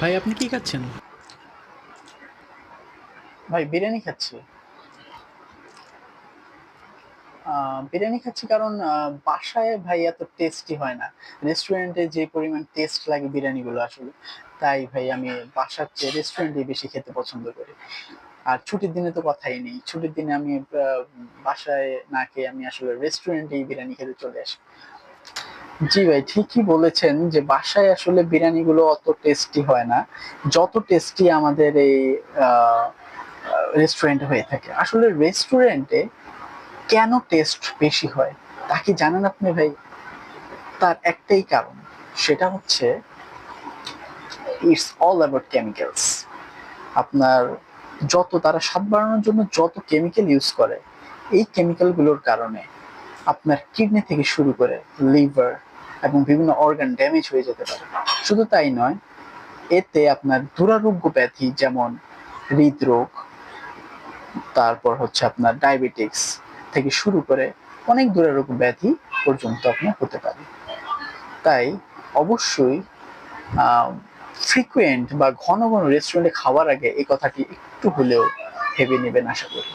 ভাই, আপনি কি খাচ্ছেন? ভাই, বিরিয়ানি খাচ্ছি। বিরিয়ানি খাচ্ছি কারণ বাসায় ভাই এত টেস্টি হয় না। রেস্টুরেন্টে যে পরিমাণ টেস্ট লাগে বিরিয়ানি গুলো আসলে, তাই ভাই আমি বাসার চেয়ে রেস্টুরেন্টে বেশি খেতে পছন্দ করি। আর ছুটির দিনে তো কথাই নেই। ছুটির দিনে আমি বাসায় না খেয়ে আমি আসলে রেস্টুরেন্টেই বিরিয়ানি খেতে চলে আসি। জি ভাই, ঠিকই বলেছেন যে বাসায় আসলে বিরিয়ানি গুলো অত টেস্টি হয় না। যত টেস্টি আমাদের এই রেস্টুরেন্ট হয়ে থাকে। আসলে রেস্টুরেন্টে কেন টেস্ট বেশি হয়? তা কি জানেন আপনি ভাই? তার একটাই কারণ, সেটা হচ্ছে ইটস অল অ্যাবাউট কেমিক্যালস আপনার যত তারা স্বাদ বাড়ানোর জন্য যত কেমিক্যাল ইউজ করে, এই কেমিক্যালগুলোর কারণে আপনার কিডনি থেকে শুরু করে লিভার এবং বিভিন্ন অর্গান ড্যামেজ হয়ে যেতে পারে। শুধু তাই নয়, এতে আপনার দুরারোগ্য ব্যাধি যেমন হৃদরোগ, তারপর হচ্ছে আপনার ডায়াবেটিক্স থেকে শুরু করে অনেক দুরারোগ্য ব্যাধি পর্যন্ত আপনার হতে পারে তাই অবশ্যই ফ্রিকুয়েন্ট বা ঘন ঘন রেস্টুরেন্টে খাওয়ার আগে এই কথাটি একটু হলেও ভেবে নেবেন আশা করি।